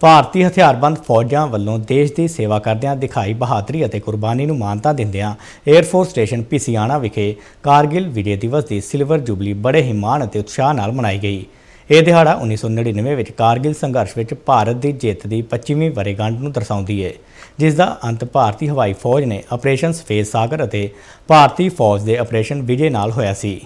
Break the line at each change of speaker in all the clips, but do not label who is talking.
ਭਾਰਤੀ ਹਥਿਆਰਬੰਦ ਫੌਜਾਂ ਵੱਲੋਂ ਦੇਸ਼ ਦੀ ਸੇਵਾ ਕਰਦਿਆਂ ਦਿਖਾਈ ਬਹਾਦਰੀ ਅਤੇ ਕੁਰਬਾਨੀ ਨੂੰ ਮਾਨਤਾ ਦਿੰਦਿਆਂ 에ਅਰ ਫੋਰਸ ਸਟੇਸ਼ਨ ਪਿਸੀਆਣਾ ਵਿਖੇ ਕਾਰਗਿਲ ਵਿਜੇ ਦਿਵਸ ਦੀ ਸਿਲਵਰ ਜੁਬਲੀ ਬੜੇ ਹੀ ਮਾਣ ਅਤੇ ਉਤਸ਼ਾਹ ਨਾਲ ਮਨਾਈ ਗਈ। ਇਹ ਦਿਹਾੜਾ 1999 ਵਿੱਚ ਕਾਰਗਿਲ ਸੰਘਰਸ਼ ਵਿੱਚ ਭਾਰਤ ਦੀ ਜਿੱਤ ਦੀ 25ਵੀਂ ਵਰੇਗੰਢ ਨੂੰ ਦਰਸਾਉਂਦੀ ਹੈ ਜਿਸ ਦਾ ਅੰਤ ਭਾਰਤੀ ਹਵਾਈ ਫੌਜ ਨੇ ਆਪਰੇਸ਼ਨ ਸਫੇਦ ਸਾਗਰ ਅਤੇ ਭਾਰਤੀ ਫੌਜ ਦੇ ਆਪਰੇਸ਼ਨ ਵਿਜੇ ਨਾਲ ਹੋਇਆ ਸੀ।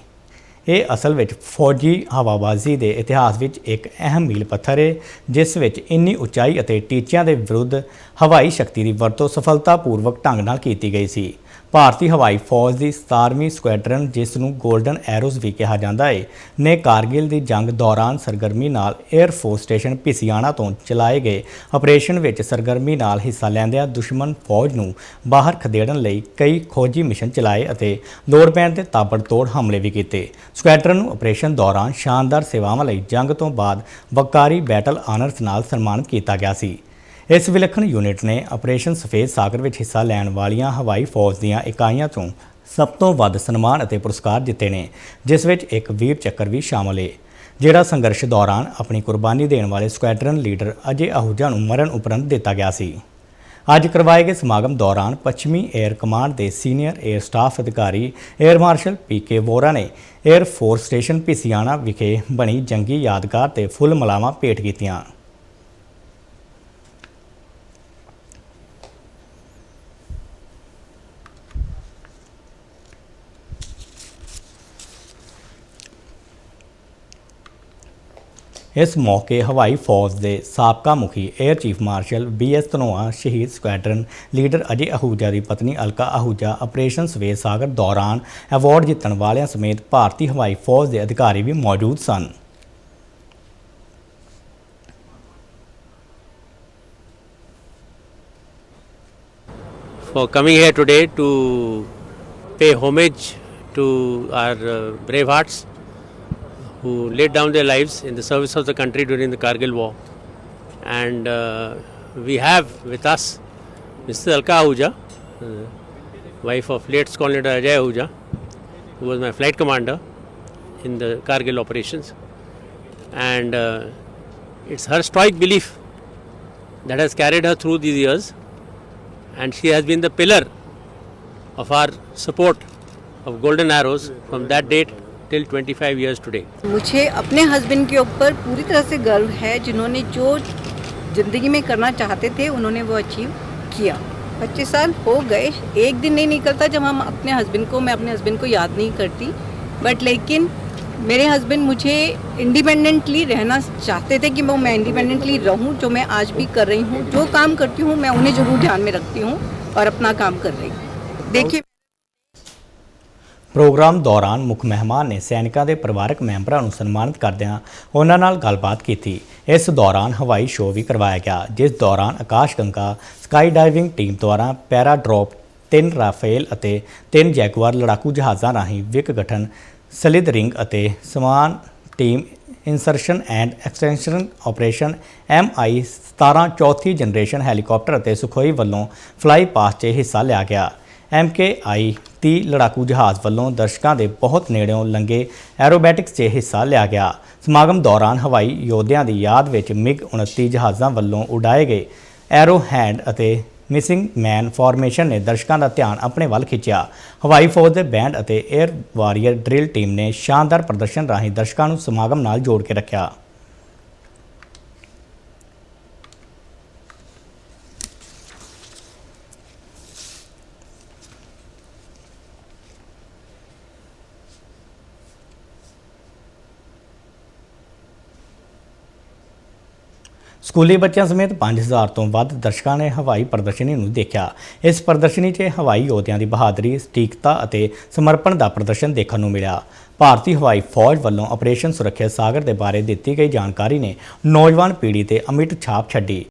ਇਹ ਅਸਲ ਵਿੱਚ ਫੌਜੀ ਹਵਾਬਾਜ਼ੀ ਦੇ ਇਤਿਹਾਸ ਵਿੱਚ ਇੱਕ ਅਹਿਮ ਮੀਲ ਪੱਥਰ ਹੈ ਜਿਸ ਵਿੱਚ ਇੰਨੀ ਉਚਾਈ ਅਤੇ ਟੀਚਿਆਂ ਦੇ ਵਿਰੁੱਧ ਹਵਾਈ ਸ਼ਕਤੀ ਦੀ ਵਰਤੋਂ ਸਫਲਤਾਪੂਰਵਕ ਢੰਗ ਨਾਲ ਕੀਤੀ ਗਈ ਸੀ। ਭਾਰਤੀ ਹਵਾਈ ਫੌਜ ਦੀ 17ਵੀਂ ਸਕੁਐਡਰਨ, ਜਿਸ ਨੂੰ 골ਡਨ ਐਰੋਜ਼ ਵੀ ਕਿਹਾ ਜਾਂਦਾ ਹੈ ਨੇ ਕਾਰਗਿਲ ਦੀ ਜੰਗ ਦੌਰਾਨ ਸਰਗਰਮੀ ਨਾਲ 에ਅਰ ਫੋਰਸ ਸਟੇਸ਼ਨ ਪਿਸੀਆਣਾ ਤੋਂ ਚਲਾਏ ਗਏ ਆਪਰੇਸ਼ਨ ਵਿੱਚ ਸਰਗਰਮੀ ਨਾਲ ਹਿੱਸਾ ਲੈਂਦਿਆਂ ਦੁਸ਼ਮਣ ਫੌਜ ਨੂੰ ਬਾਹਰ ਖਦੇੜਨ ਲਈ ਕਈ ਖੋਜੀ ਮਿਸ਼ਨ ਚਲਾਏ ਅਤੇ ਲੋੜ ਪੈਣ ਤੇ ਤਾਬੜਤੋੜ ਹਮਲੇ ਵੀ ਕੀਤੇ। ਸਕੁਐਡਰਨ ਨੂੰ ਆਪਰੇਸ਼ਨ ਦੌਰਾਨ ਸ਼ਾਨਦਾਰ ਸੇਵਾਵਾਂ ਲਈ ਜੰਗ ਤੋਂ ਬਾਅਦ ਵਕਾਰੀ ਬੈਟਲ ਆਨਰਸ ਨਾਲ ਸਨਮਾਨਿਤ ਕੀਤਾ ਗਿਆ ਸੀ। ਇਸ ਵਿਲੱਖਣ ਯੂਨਿਟ ਨੇ ਆਪਰੇਸ਼ਨ ਸਫੇਦ ਸਾਗਰ ਵਿੱਚ ਹਿੱਸਾ ਲੈਣ ਵਾਲੀਆਂ ਹਵਾਈ ਫੌਜ ਦੀਆਂ ਇਕਾਈਆਂ ਤੋਂ ਸਭ ਤੋਂ ਵੱਧ ਸਨਮਾਨ ਅਤੇ ਪੁਰਸਕਾਰ ਜਿੱਤੇ ਨੇ, ਜਿਸ ਵਿੱਚ ਇੱਕ ਵੀਰ ਚੱਕਰ ਵੀ ਸ਼ਾਮਲ ਹੈ ਜਿਹੜਾ ਸੰਘਰਸ਼ ਦੌਰਾਨ ਆਪਣੀ ਕੁਰਬਾਨੀ ਦੇਣ ਵਾਲੇ ਸਕੁਐਡਰਨ ਲੀਡਰ ਅਜੇ ਆਹੂਜਾ ਨੂੰ ਮਰਨ ਉਪਰੰਤ ਦਿੱਤਾ ਗਿਆ ਸੀ। ਅੱਜ ਕਰਵਾਏ ਗਏ ਸਮਾਗਮ ਦੌਰਾਨ ਪੱਛਮੀ 에ਅਰ ਕਮਾਂਡ ਦੇ ਸੀਨੀਅਰ 에ਅਰ ਸਟਾਫ ਅਧਿਕਾਰੀ air marshal P K Vora air force station ਪਿਸਿਆਣਾ ਵਿਖੇ ਬਣੀ ਜੰਗੀ ਯਾਦਗਾਰ ਤੇ ਫੁੱਲ ਮਲਾਵਾਂ ਭੇਟ ਕੀਤੀਆਂ। ਇਸ ਮੌਕੇ ਹਵਾਈ ਫੌਜ ਦੇ ਸਾਬਕਾ ਮੁਖੀ air chief marshal B S Dhanoa ਸ਼ਹੀਦ ਸਕੁਐਡਰਨ ਲੀਡਰ ਅਜੇ ਆਹੂਜਾ ਦੀ ਪਤਨੀ ਅਲਕਾ ਆਹੂਜਾ ਆਪਰੇਸ਼ਨ ਸਵੇਰ ਸਾਗਰ ਦੌਰਾਨ ਅਵਾਰਡ ਜਿੱਤਣ ਵਾਲਿਆਂ ਸਮੇਤ ਭਾਰਤੀ ਹਵਾਈ ਫੌਜ ਦੇ ਅਧਿਕਾਰੀ ਵੀ ਮੌਜੂਦ ਸਨ।
For coming here today to pay homage to our uh, brave hearts who laid down their lives in the service of the country during the Kargil war. And uh, we have with us Mr. Alka Ahuja, uh, wife of late Squadron Leader Ajay Ahuja, who was my flight commander in the Kargil operations. And uh, it's her stoic belief that has carried her through these years and she has been the pillar of our support of Golden Arrows from that date till 25 years today.
मुझे अपने husband के ऊपर पूरी तरह से गर्व है, जिन्होंने जो ज़िंदगी में करना चाहते थे, उन्होंने वो अचीव किया। 25 साल हो गए, एक दिन नहीं निकलता जब हम अपने हस्बैंड को, मैं अपने हस्बैंड को याद नहीं करती। बट लेकिन मेरे हस्बैंड मुझे इंडिपेंडेंटली रहना चाहते थे कि मैं मैं इंडिपेंडेंटली रहूँ, जो मैं आज भी कर रही हूँ। जो काम करती हूँ, मैं उन्हें ज़रूर ध्यान में रखती हूँ और अपना काम कर रही हूँ। देखिए
ਪ੍ਰੋਗਰਾਮ ਦੌਰਾਨ ਮੁੱਖ ਮਹਿਮਾਨ ਨੇ ਸੈਨਿਕਾਂ ਦੇ ਪਰਿਵਾਰਕ ਮੈਂਬਰਾਂ ਨੂੰ ਸਨਮਾਨਿਤ ਕਰਦਿਆਂ ਉਹਨਾਂ ਨਾਲ ਗੱਲਬਾਤ ਕੀਤੀ। ਇਸ ਦੌਰਾਨ ਹਵਾਈ ਸ਼ੋਅ ਵੀ ਕਰਵਾਇਆ ਗਿਆ, ਜਿਸ ਦੌਰਾਨ Akash Ganga sky diving team ਦੁਆਰਾ ਪੈਰਾ ਡ੍ਰੌਪ ਤਿੰਨ ਰਾਫੇਲ ਅਤੇ ਤਿੰਨ ਜੈਗੁਆਰ ਲੜਾਕੂ ਜਹਾਜ਼ਾਂ ਰਾਹੀਂ ਵਿਕ ਗਠਨ ਸਲਿਦ ਰਿੰਗ ਅਤੇ ਸਮਾਨ team insertion and extension operation MI 17 ਚੌਥੀ ਜਨਰੇਸ਼ਨ ਹੈਲੀਕਾਪਟਰ ਅਤੇ ਸੁਖੋਈ ਵੱਲੋਂ ਫਲਾਈ ਪਾਸ 'ਚ ਹਿੱਸਾ ਲਿਆ ਗਿਆ। MKI 30 ਲੜਾਕੂ ਜਹਾਜ਼ ਵੱਲੋਂ ਦਰਸ਼ਕਾਂ ਦੇ ਬਹੁਤ ਨੇੜਿਓਂ ਲੰਗੇ ਐਰੋਬੈਟਿਕਸ 'ਚ ਹਿੱਸਾ ਲਿਆ ਗਿਆ। ਸਮਾਗਮ ਦੌਰਾਨ ਹਵਾਈ ਯੋਧਿਆਂ ਦੀ ਯਾਦ ਵਿੱਚ ਮਿਗ 29 ਜਹਾਜ਼ਾਂ ਵੱਲੋਂ ਉਡਾਏ ਗਏ। ਐਰੋ ਹੈਂਡ ਅਤੇ ਮਿਸਿੰਗ ਮੈਨ ਫਾਰਮੇਸ਼ਨ ਨੇ ਦਰਸ਼ਕਾਂ ਦਾ ਧਿਆਨ ਆਪਣੇ ਵੱਲ ਖਿੱਚਿਆ। ਹਵਾਈ ਫੌਜ ਦੇ ਬੈਂਡ ਅਤੇ 에ਅਰ ਵਾਰੀਅਰ ਡ੍ਰਿਲ ਟੀਮ ਨੇ ਸ਼ਾਨਦਾਰ ਪ੍ਰਦਰਸ਼ਨ ਰਾਹੀਂ ਦਰਸ਼ਕਾਂ ਨੂੰ ਸਮਾਗਮ ਨਾਲ ਜੋੜ ਕੇ ਰੱਖਿਆ। ਸਕੂਲੀ ਬੱਚਿਆਂ ਸਮੇਤ 5000 ਤੋਂ ਵੱਧ ਦਰਸ਼ਕਾਂ ਨੇ ਹਵਾਈ ਪ੍ਰਦਰਸ਼ਨੀ ਨੂੰ ਦੇਖਿਆ। ਇਸ ਪ੍ਰਦਰਸ਼ਨੀ 'ਚ ਹਵਾਈ ਯੋਧਿਆਂ ਦੀ ਬਹਾਦਰੀ, ਸਟੀਕਤਾ ਅਤੇ ਸਮਰਪਣ ਦਾ ਪ੍ਰਦਰਸ਼ਨ ਦੇਖਣ ਨੂੰ ਮਿਲਿਆ। ਭਾਰਤੀ ਹਵਾਈ ਫੌਜ ਵੱਲੋਂ ਆਪਰੇਸ਼ਨ ਸੁਰੱਖਿਆ ਸਾਗਰ ਦੇ ਬਾਰੇ ਦਿੱਤੀ ਗਈ ਜਾਣਕਾਰੀ ਨੇ ਨੌਜਵਾਨ ਪੀੜ੍ਹੀ ਤੇ ਅਮਿਟ ਛਾਪ ਛੱਡੀ।